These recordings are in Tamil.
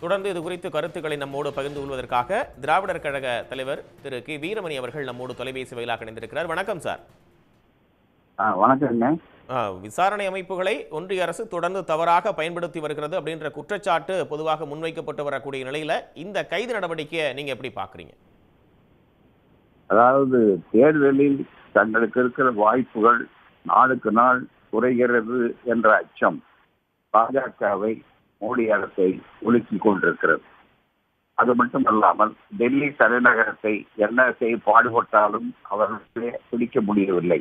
தொடர்ந்து இது குறித்து கருத்துக்களை நம்மோடு பகிர்ந்து கொள்வதற்காக திராவிடர் கழக தலைவர் திரு கி வீரமணி அவர்கள் நம்மோடு தொலைபேசி வாயிலாக இணைந்திருக்கிறார். வணக்கம் சார். விசாரணை அமைப்புகளை ஒன்றிய அரசு தொடர்ந்து தவறாக பயன்படுத்தி வருகிறது அப்படின்ற குற்றச்சாட்டு பொதுவாக முன்வைக்கப்பட்டு வரக்கூடிய நிலையில இந்த கைது நடவடிக்கையை நீங்க எப்படி பாக்குறீங்க அதாவது தேர்தலில் தங்களுக்கு இருக்கிற வாய்ப்புகள் நாளுக்கு நாள் குறைகிறது என்ற அச்சம். பாஜகவை மோடி அரசை ஒலுக்கிக் கொண்டிருக்கிறது. அது மட்டுமல்லாமல் டெல்லி தலைநகரத்தை என்ன செய்ய பாடுபட்டாலும் அவர்களே பிடிக்க முடியவில்லை.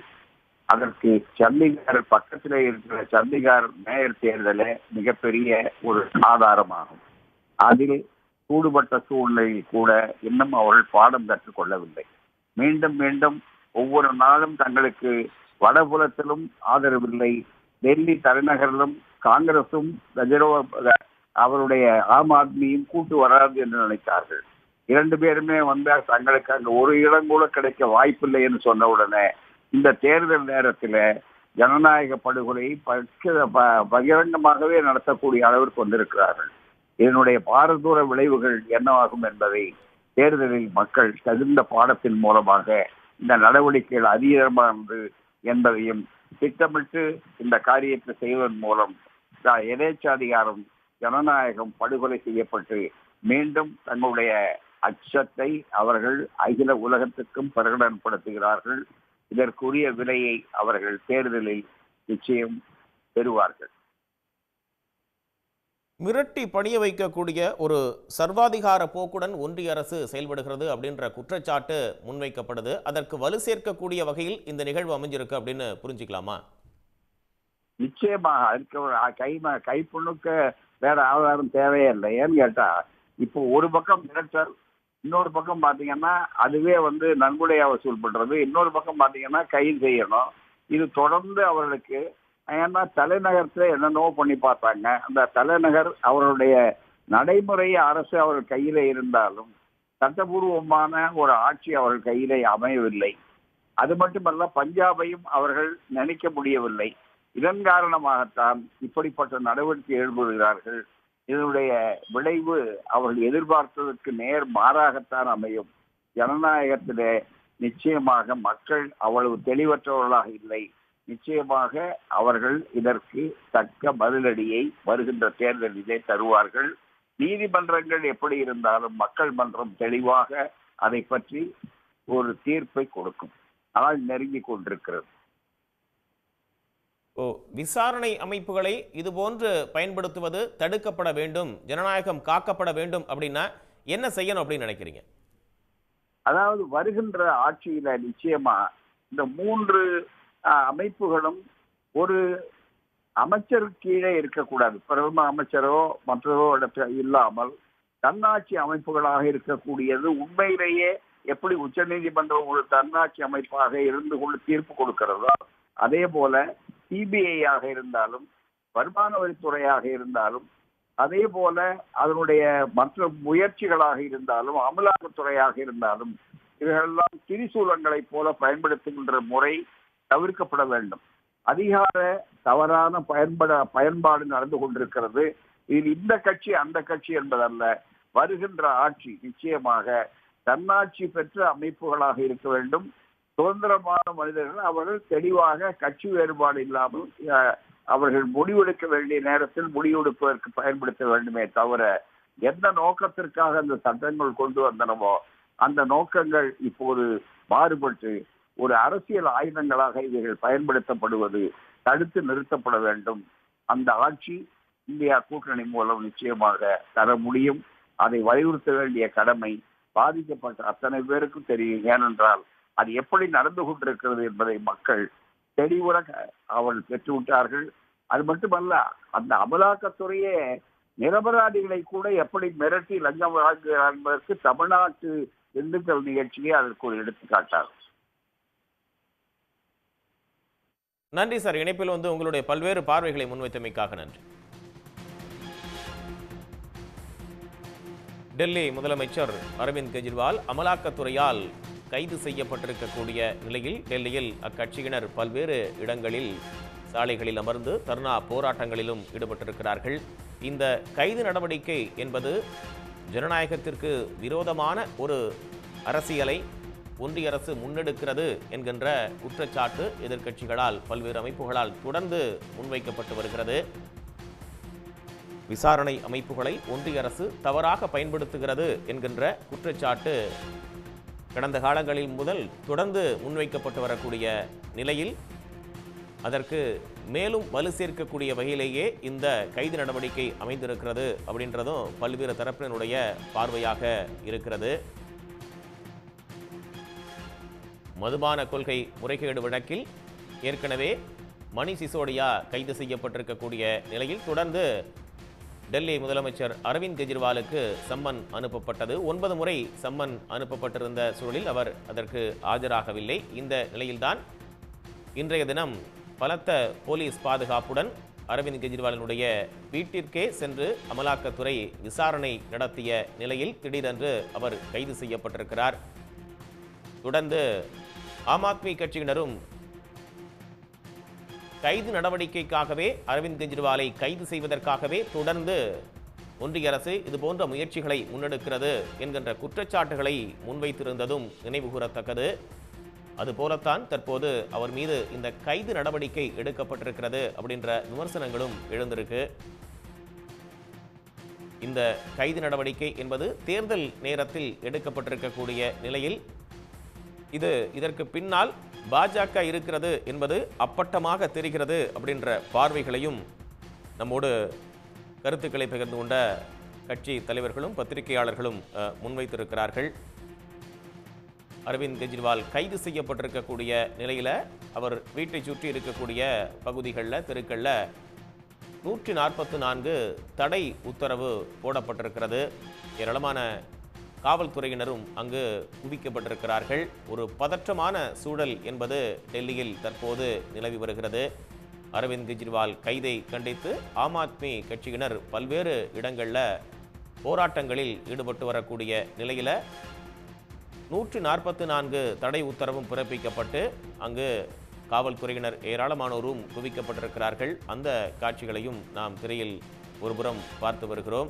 அதற்கு சண்டிகார் பக்கத்திலே இருக்கிற சண்டிகார் மேயர் தேர்தலே மிகப்பெரிய ஒரு ஆதாரமாகும். அதில் சூடுபட்ட சூழ்நிலையில் கூட இன்னும் அவர்கள் பாடம் கற்றுக்கொள்ளவில்லை மீண்டும் மீண்டும் ஒவ்வொரு நாளும் தங்களுக்கு வடபுலத்திலும் ஆதரவில்லை. டெல்லி தலைநகரிலும் காங்கிரசும் கஜரோ அவருடைய ஆம் ஆத்மியும் கூட்டு வராது என்று நினைத்தார்கள். இரண்டு பேருமே வந்து தங்களுக்கு அங்கு ஒரு இடம் கூட கிடைக்க வாய்ப்பில்லை என்று சொன்ன உடனே இந்த தேர்தல் நேரத்தில் ஜனநாயக படுகொலை ப- பகிரங்கமாகவே நடத்தக்கூடிய அளவிற்கு வந்திருக்கிறார்கள். இதனுடைய பாரதூர விளைவுகள் என்னவாகும் என்பதை தேர்தலில் மக்கள் தகுந்த பாடத்தின் மூலமாக இந்த நடவடிக்கைகள் அதிகமானது என்பதையும் திட்டமிட்டு இந்த காரியத்தை செய்வதன் மூலம் எதேச்சாதிகாரம் ஜனநாயகம் படுகொலை செய்யப்பட்டு மீண்டும் தங்களுடைய அச்சத்தை அவர்கள் அகில உலகத்துக்கும் பிரகடனப்படுத்துகிறார்கள். இதற்குரிய விலையை அவர்கள் தேர்தலில் நிச்சயம் பெறுவார்கள். மிரட்டி பணிய வைக்கக்கூடிய ஒரு சர்வாதிகார போக்குடன் ஒன்றிய அரசு செயல்படுகிறது அப்படின்ற குற்றச்சாட்டு முன்வைக்கப்படுது. அதற்கு வலு சேர்க்கக்கூடிய வகையில் இந்த நிகழ்வு அமைஞ்சிருக்கு அப்படின்னு புரிஞ்சுக்கலாமா? நிச்சயமாக. அதுக்கு கை கைப்புண்ணுக்கு வேற ஆதாரம் தேவையே இல்லை. ஏன்னு கேட்டா இப்போ ஒரு பக்கம் மிரட்டல் இன்னொரு பக்கம் பாத்தீங்கன்னா அதுவே வந்து நன்கொடையா வசூல் பண்றது. இன்னொரு பக்கம் பாத்தீங்கன்னா கைது செய்யணும். இது தொடர்ந்து அவர்களுக்கு ஏன்னா தலைநகரத்துல என்னென்னவோ பண்ணி பார்த்தாங்க. அந்த தலைநகர் அவருடைய நடைமுறை அரசு அவர் கையில இருந்தாலும் சட்டபூர்வமான ஒரு ஆட்சி அவர்கள் கையிலே அமையவில்லை. அது மட்டுமல்ல பஞ்சாபையும் அவர்கள் நினைக்க முடியவில்லை. இதன் காரணமாகத்தான் இப்படிப்பட்ட நடவடிக்கை எழுப்புகிறார்கள் இதனுடைய விளைவு அவர்கள் எதிர்பார்த்ததற்கு நேர் மாறாகத்தான் அமையும். ஜனநாயகத்திலே நிச்சயமாக மக்கள் அவ்வளவு தெளிவற்றவர்களாக இல்லை. நிச்சயமாக அவர்கள் இதற்கு தக்க பதிலடியை வருகின்ற தேர்தலிலே தருவார்கள். நீதிமன்றங்கள் எப்படி இருந்தாலும் மக்கள் மன்றம் தெளிவாக அதை பற்றி ஒரு தீர்ப்பை கொடுக்கும். ஆனால் நெருங்கி கொண்டிருக்கிறது. ஓ விசாரணை அமைப்புகளை இதுபோன்று பயன்படுத்துவது தடுக்கப்பட வேண்டும் ஜனநாயகம் காக்கப்பட வேண்டும் அப்படின்னா என்ன செய்யணும் அப்படின்னு நினைக்கிறீங்க? அதாவது வருகின்ற ஆட்சியில நிச்சயமா இந்த மூன்று அமைப்புகளும் ஒரு அமைச்சர் கீழே இருக்கக்கூடாது. பிரதம அமைச்சரோ மற்றதோ இல்லாமல் தன்னாட்சி அமைப்புகளாக இருக்கக்கூடியது உண்மையிலேயே எப்படி உச்ச நீதிமன்றம் ஒரு தன்னாட்சி அமைப்பாக இருந்து கொண்டு தீர்ப்பு கொடுக்கிறதோ அதே போல சிபிஐ ஆக இருந்தாலும் வருமான வரித்துறையாக இருந்தாலும் அதே போல அதனுடைய மற்ற முயற்சிகளாக இருந்தாலும் அமலாக்கத்துறையாக இருந்தாலும் இவைகளெல்லாம் திரிசூலங்களைப் போல பயன்படுத்துகின்ற முறை தவிர்க்கப்பட வேண்டும். அதிகார தவறான பயன்பட பயன்பாடு நடந்து கொண்டிருக்கிறது. இதில் இந்த கட்சி அந்த கட்சி என்பதல்ல. வருகின்ற ஆட்சி நிச்சயமாக தன்னாட்சி பெற்ற அமைப்புகளாக இருக்க வேண்டும். சுதந்திரமான மனிதர்கள் அவர்கள் தெளிவாக கட்சி வேறுபாடு இல்லாமல் அஹ், அவர்கள் முடிவெடுக்க வேண்டிய நேரத்தில் முடிவெடுப்பதற்கு பயன்படுத்த வேண்டுமே தவிர எந்த நோக்கத்திற்காக அந்த சட்டங்கள் கொண்டு வந்தனவோ அந்த நோக்கங்கள் இப்போது மாறுபட்டு ஒரு அரசியல் ஆயுதங்களாக இவைகள் பயன்படுத்தப்படுவது தடுத்து நிறுத்தப்பட வேண்டும். அந்த ஆட்சி இந்தியா கூட்டணி மூலம் நிச்சயமாக தர முடியும். அதை வலியுறுத்த வேண்டிய கடமை பாதிக்கப்பட்ட அத்தனை பேருக்கும் தெரியும். ஏனென்றால் அது எப்படி நடந்து கொண்டிருக்கிறது என்பதை மக்கள் தெளிவுற அவள் பெற்றுவிட்டார்கள். அது மட்டுமல்ல அந்த அமலாக்கத்துறையே நிரபராதிகளை கூட எப்படி மிரட்டி லஞ்சம் வழங்குகிறார் என்பதற்கு தமிழ்நாட்டு திண்டுக்கல் நிகழ்ச்சியை அதற்கு ஒரு எடுத்துக்காட்டார் நன்றி சார். இணைப்பில் வந்து உங்களுடைய பல்வேறு பார்வைகளை முன்வைத்தமைக்காக நன்றி. டெல்லி முதலமைச்சர் அரவிந்த் கெஜ்ரிவால் அமலாக்கத்துறையால் கைது செய்யப்பட்டிருக்கக்கூடிய நிலையில் டெல்லியில் அக்கட்சியினர் பல்வேறு இடங்களில் சாலைகளில் அமர்ந்து தர்ணா போராட்டங்களிலும் ஈடுபட்டிருக்கிறார்கள். இந்த கைது நடவடிக்கை என்பது ஜனநாயகத்திற்கு விரோதமான ஒரு அரசியலை ஒன்றிய அரசு முன்னெடுக்கிறது என்கின்ற குற்றச்சாட்டு எதிர்க்கட்சிகளால் பல்வேறு அமைப்புகளால் தொடர்ந்து முன்வைக்கப்பட்டு வருகிறது. விசாரணை அமைப்புகளை ஒன்றிய அரசு தவறாக பயன்படுத்துகிறது என்கின்ற குற்றச்சாட்டு கடந்த காலங்களில் முதல் தொடர்ந்து முன்வைக்கப்பட்டு வரக்கூடிய நிலையில் அதற்கு மேலும் வலு சேர்க்கக்கூடிய வகையிலேயே இந்த கைது நடவடிக்கை அமைந்திருக்கிறது அப்படின்றதும் பல்வேறு தரப்பினருடைய பார்வையாக இருக்கிறது. மதுபான கொள்கை முறைகேடு வழக்கில் ஏற்கனவே மணி சிசோடியா கைது செய்யப்பட்டிருக்கக்கூடிய நிலையில் தொடர்ந்து டெல்லி முதலமைச்சர் அரவிந்த் கெஜ்ரிவாலுக்கு சம்மன் அனுப்பப்பட்டது. ஒன்பது முறை சம்மன் அனுப்பப்பட்டிருந்த சூழலில் அவர் அதற்கு ஆஜராகவில்லை. இந்த நிலையில்தான் இன்றைய தினம் பலத்த போலீஸ் பாதுகாப்புடன் அரவிந்த் கெஜ்ரிவாலினுடைய வீட்டிற்கே சென்று அமலாக்கத்துறை விசாரணை நடத்திய நிலையில் திடீரென்று அவர் கைது செய்யப்பட்டிருக்கிறார். தொடர்ந்து ஆம் ஆத்மி கட்சியினரும் கைது நடவடிக்கைக்காகவே அரவிந்த் கெஜ்ரிவாலை கைது செய்வதற்காகவே தொடர்ந்து ஒன்றிய அரசு இதுபோன்ற முயற்சிகளை முன்னெடுக்கிறது என்கின்ற குற்றச்சாட்டுகளை முன்வைத்திருந்ததும் நினைவுகூரத்தக்கது. அதுபோலத்தான் தற்போது அவர் மீது இந்த கைது நடவடிக்கை எடுக்கப்பட்டிருக்கிறது அப்படின்ற விமர்சனங்களும் எழுந்திருக்கு. இந்த கைது நடவடிக்கை என்பது தேர்தல் நேரத்தில் எடுக்கப்பட்டிருக்கக்கூடிய நிலையில் இது இதற்கு பின்னால் பாஜக இருக்கிறது என்பது அப்பட்டமாக தெரிகிறது அப்படின்ற பார்வைகளையும் நம்மோடு கருத்துக்களை பகிர்ந்து கொண்ட கட்சி தலைவர்களும் பத்திரிகையாளர்களும் முன்வைத்திருக்கிறார்கள். அரவிந்த் கெஜ்ரிவால் கைது செய்யப்பட்டிருக்கக்கூடிய நிலையில் அவர் வீட்டை சுற்றி இருக்கக்கூடிய பகுதிகளில் தெருக்களில் நூற்றி நாற்பத்து நான்கு தடை உத்தரவு போடப்பட்டிருக்கிறது. ஏராளமான காவல்துறையினரும் அங்கு குவிக்கப்பட்டிருக்கிறார்கள். ஒரு பதற்றமான சூழல் என்பது டெல்லியில் தற்போது நிலவி வருகிறது. அரவிந்த் கெஜ்ரிவால் கைதை கண்டித்து ஆம் ஆத்மி கட்சியினர் பல்வேறு இடங்களில் போராட்டங்களில் ஈடுபட்டு வரக்கூடிய நிலையில் நூற்றி நாற்பத்து நான்கு தடை உத்தரவும் பிறப்பிக்கப்பட்டு அங்கு காவல்துறையினர் ஏராளமானோரும் குவிக்கப்பட்டிருக்கிறார்கள். அந்த காட்சிகளையும் நாம் திரையில் ஒருபுறம் பார்த்து வருகிறோம்.